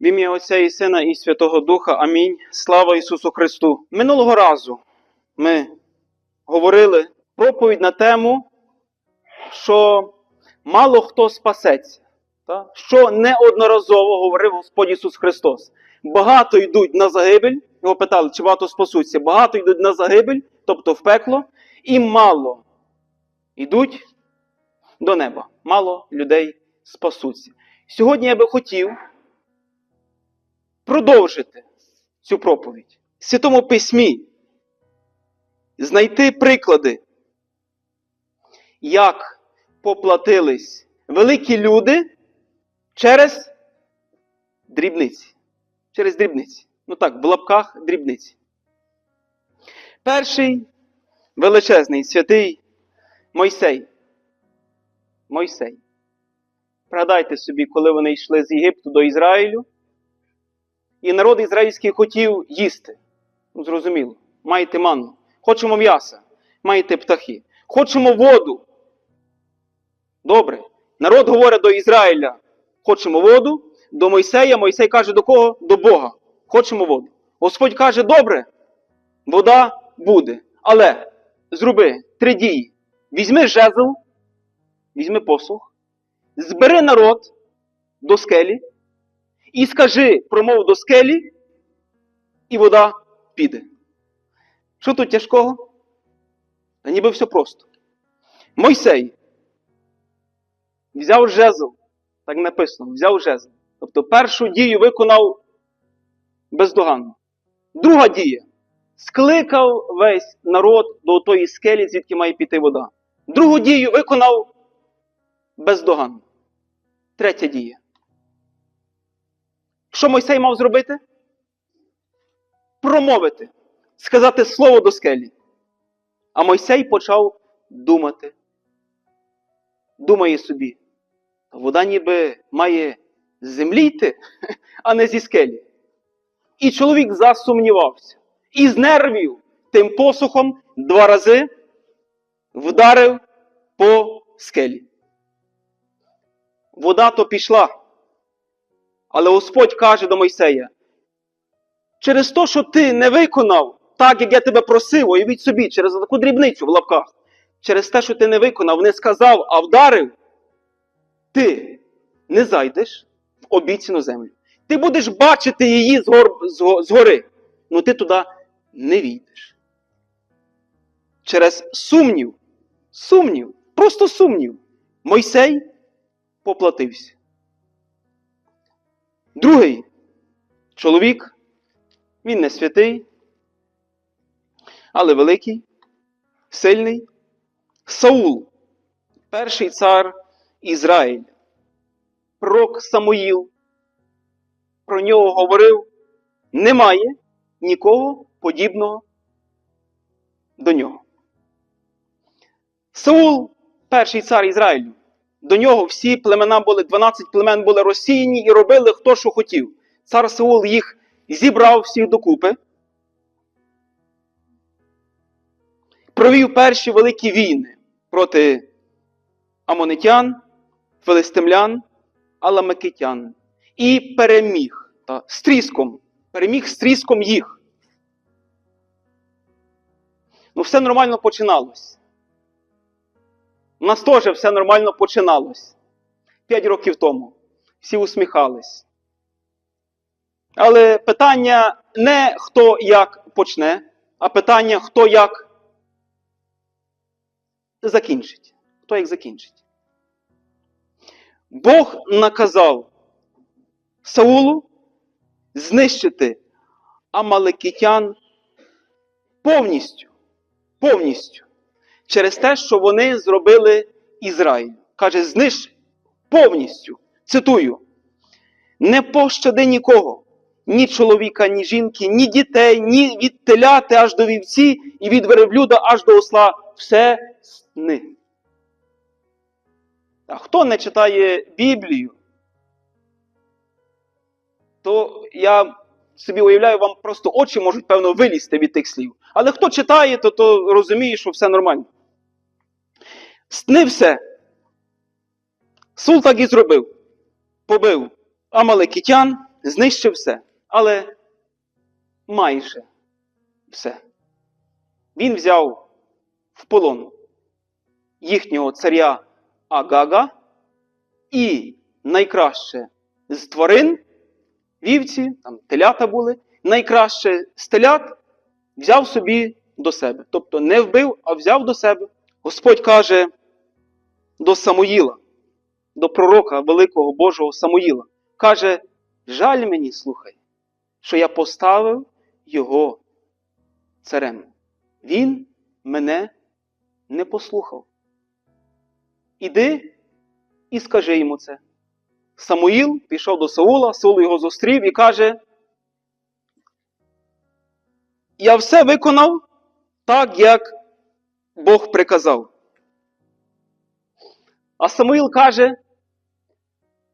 В ім'я Отця і Сина і Святого Духа. Амінь. Слава Ісусу Христу. Минулого разу ми говорили проповідь на тему, що мало хто спасеться. Та? Що неодноразово говорив Господь Ісус Христос. Багато йдуть на загибель, його питали, чи багато спасуться. Багато йдуть на загибель, тобто в пекло, і мало йдуть до неба. Мало людей спасуться. Сьогодні я би хотів продовжити цю проповідь. В Святому Письмі знайти приклади, як поплатились великі люди через дрібниці. Через дрібниці. Ну так, в лапках дрібниці. Перший величезний святий Мойсей. Мойсей. Пригадайте собі, коли вони йшли з Єгипту до Ізраїлю, і народ ізраїльський хотів їсти. Ну, зрозуміло, маєте манну. Хочемо м'яса, маєте птахи. Хочемо воду. Добре. Народ говорить до Ізраїля, хочемо воду. До Мойсея, Мойсей каже до кого? До Бога. Хочемо воду. Господь каже, добре, вода буде. Але зроби три дії. Візьми жезл, візьми посух, збери народ до скелі і скажи промов до скелі, і вода піде. Що тут тяжкого? Та ніби все просто. Мойсей взяв жезл, так написано, взяв жезл. Тобто першу дію виконав бездоганно. Друга дія. Скликав весь народ до тої скелі, звідки має піти вода. Другу дію виконав бездоганно. Третя дія. Що Мойсей мав зробити? Промовити, сказати слово до скелі. А Мойсей почав думати. Думає собі, вода ніби має землі йти, а не зі скелі. І чоловік засумнівався. І з нервів тим посухом два рази вдарив по скелі. Вода то пішла. Але Господь каже до Мойсея: через те, що ти не виконав так, як я тебе просив, уявіть собі, через таку дрібницю в лапках, через те, що ти не виконав, не сказав, а вдарив, ти не зайдеш в обіцяну землю. Ти будеш бачити її зго- згори, але ти туди не війдеш. Через сумнів, сумнів, просто сумнів, Мойсей поплатився. Другий чоловік, він не святий, але великий, сильний. Саул, перший цар Ізраїль, пророк Самуїл, про нього говорив, немає нікого подібного до нього. Саул, перший цар Ізраїлю, до нього всі племена були, 12 племен були розсіяні і робили хто що хотів. Цар Саул їх зібрав всіх докупи, провів перші великі війни проти амонитян, филистимлян, аламекитян і переміг та, з тріском, переміг з тріском їх. Ну, все нормально починалось. У нас теж все нормально починалось. П'ять років тому. Всі усміхались. Але питання не хто як почне, а питання, хто як закінчить. Хто як закінчить. Бог наказав Саулу знищити амалекітян повністю. Повністю через те, що вони зробили Ізраїль. Каже, знищ повністю. Цитую: не пощади нікого, ні чоловіка, ні жінки, ні дітей, ні від теляти аж до вівці, і від верблюда аж до осла. Все сни. А хто не читає Біблію, то я собі уявляю, вам просто очі можуть, певно, вилізти від тих слів. Але хто читає, то, то розуміє, що все нормально. Сни все. Сул так і зробив. Побив Амалекітян, знищив все, але майже все. Він взяв в полон їхнього царя Агага і найкраще з тварин, вівці, там телята були, найкраще з телят взяв собі до себе. Тобто не вбив, а взяв до себе. Господь каже до Самуїла, до пророка великого Божого Самуїла, каже: Жаль мені, слухай, що я поставив його царем. Він мене не послухав. Іди і скажи йому це. Самуїл пішов до Саула, Саул його зустрів і каже: Я все виконав так, як Бог приказав. А Самуїл каже: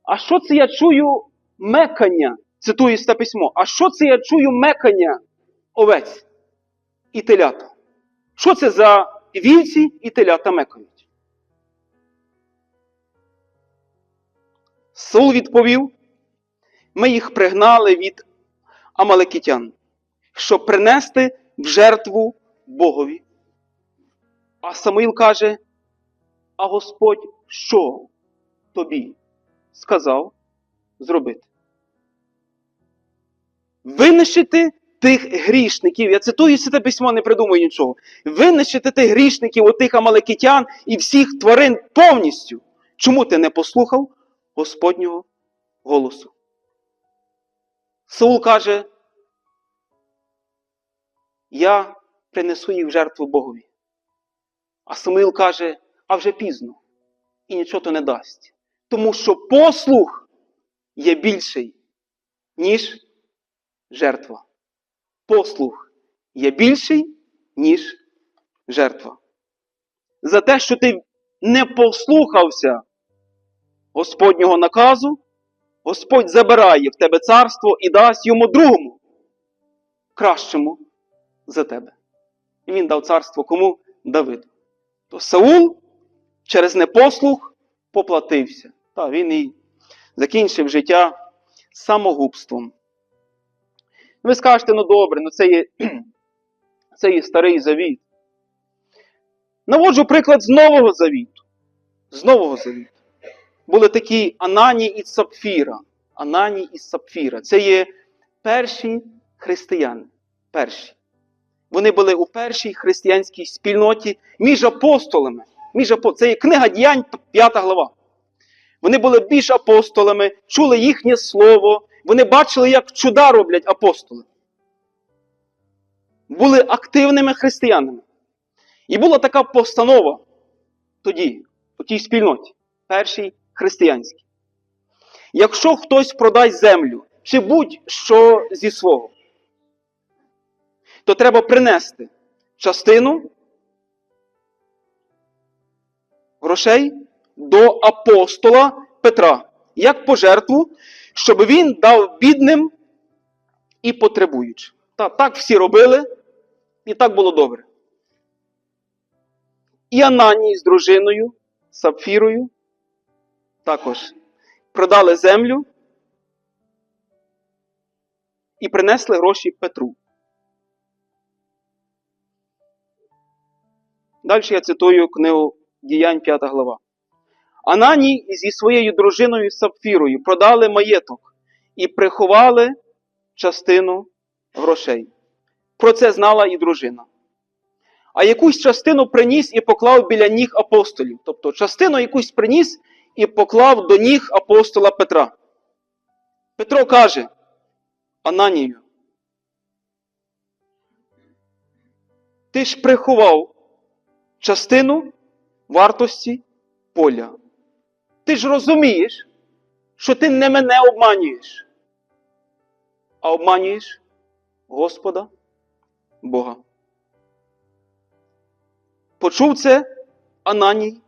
А що це я чую мекання? Цитую це письмо. А що це я чую мекання овець і телята? Що це за вівці і телята мекають? Саул відповів: ми їх пригнали від амалекітян, щоб принести в жертву Богові. А Самуїл каже: А Господь що тобі сказав зробити? Винищити тих грішників. Я цитую це письмо, не придумую нічого. Винищити тих грішників, отих амалекітян і всіх тварин повністю. Чому ти не послухав Господнього голосу? Саул каже, я принесу їх в жертву Богові. А Самуїл каже, а вже пізно. І нічого то не дасть. Тому що послух є більший, ніж жертва. Послух є більший, ніж жертва. За те, що ти не послухався Господнього наказу, Господь забирає в тебе царство і дасть йому другому, кращому за тебе. І він дав царство кому? Давиду. То Саул через непослух поплатився. Та він і закінчив життя самогубством. Ви скажете, ну добре, ну це є, це є старий завіт. Наводжу приклад з Нового Завіту. З Нового Завіту. Були такі Анані і Сапфіра. Анані і Сапфіра. Це є перші християни. Перші. Вони були у першій християнській спільноті між апостолами. Між апо... Це є книга діянь, 5 глава. Вони були більш апостолами, чули їхнє слово, вони бачили, як чуда роблять апостоли. Були активними християнами. І була така постанова тоді, у тій спільноті, першій християнській. Якщо хтось продасть землю, чи будь-що зі свого, то треба принести частину грошей до апостола Петра як пожертву, щоб він дав бідним і потребуючим. Та, так всі робили, і так було добре. І Ананій з дружиною, Сапфірою також продали землю і принесли гроші Петру. Далі я цитую книгу Діянь 5 глава. Ананій зі своєю дружиною Сапфірою продали маєток і приховали частину грошей. Про це знала і дружина. А якусь частину приніс і поклав біля ніг апостолів. Тобто частину якусь приніс і поклав до ніг апостола Петра. Петро каже Ананію, ти ж приховав частину вартості поля. Ти ж розумієш, що ти не мене обманюєш, а обманюєш Господа Бога. Почув це Ананій,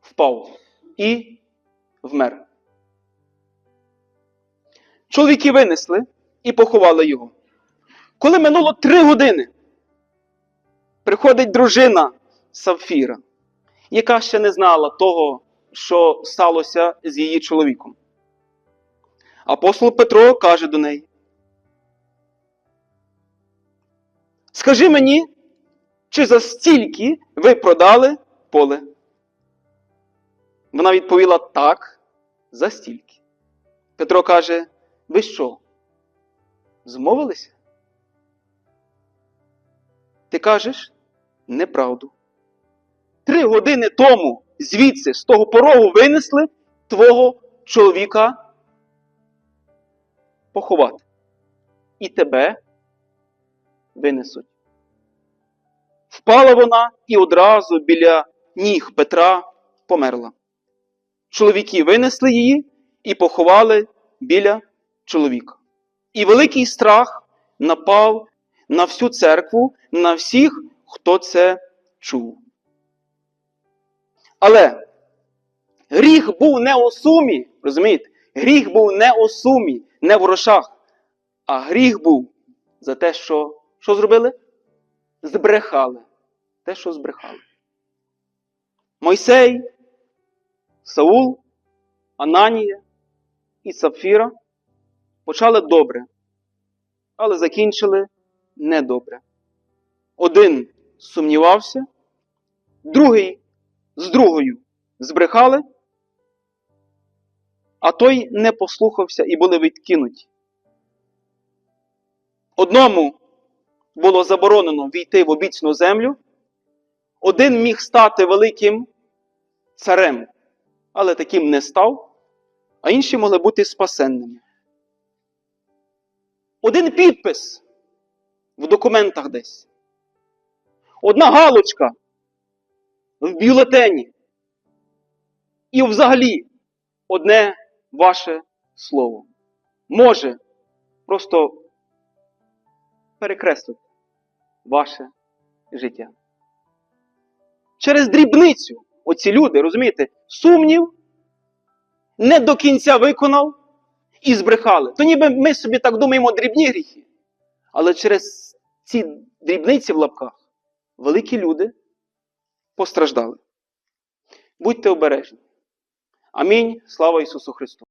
впав і вмер. Чоловіки винесли і поховали його. Коли минуло три години, приходить дружина Савфіра, яка ще не знала того, що сталося з її чоловіком. Апостол Петро каже до неї: Скажи мені, чи за стільки ви продали поле? Вона відповіла так, за стільки. Петро каже: Ви що? Змовилися? Ти кажеш неправду. Три години тому звідси, з того порогу, винесли твого чоловіка поховати. І тебе винесуть. Впала вона і одразу біля ніг Петра померла. Чоловіки винесли її і поховали біля чоловіка. І великий страх напав на всю церкву, на всіх, хто це чув. Але гріх був не у сумі, розумієте? Гріх був не у сумі, не в грошах, а гріх був за те, що що зробили? Збрехали. Те, що збрехали. Мойсей, Саул, Ананія і Сапфіра почали добре, але закінчили недобре. Один сумнівався, другий з другою збрехали, а той не послухався і були відкинуті. Одному було заборонено війти в обіцяну землю, один міг стати великим царем, але таким не став, а інші могли бути спасенними. Один підпис в документах десь. Одна галочка в бюлетені. І взагалі одне ваше слово може просто перекреслити ваше життя. Через дрібницю оці люди, розумієте, сумнів не до кінця виконав і збрехали. То ніби ми собі так думаємо дрібні гріхи. Але через ці дрібниці в лапках великі люди постраждали. Будьте обережні. Амінь. Слава Ісусу Христу!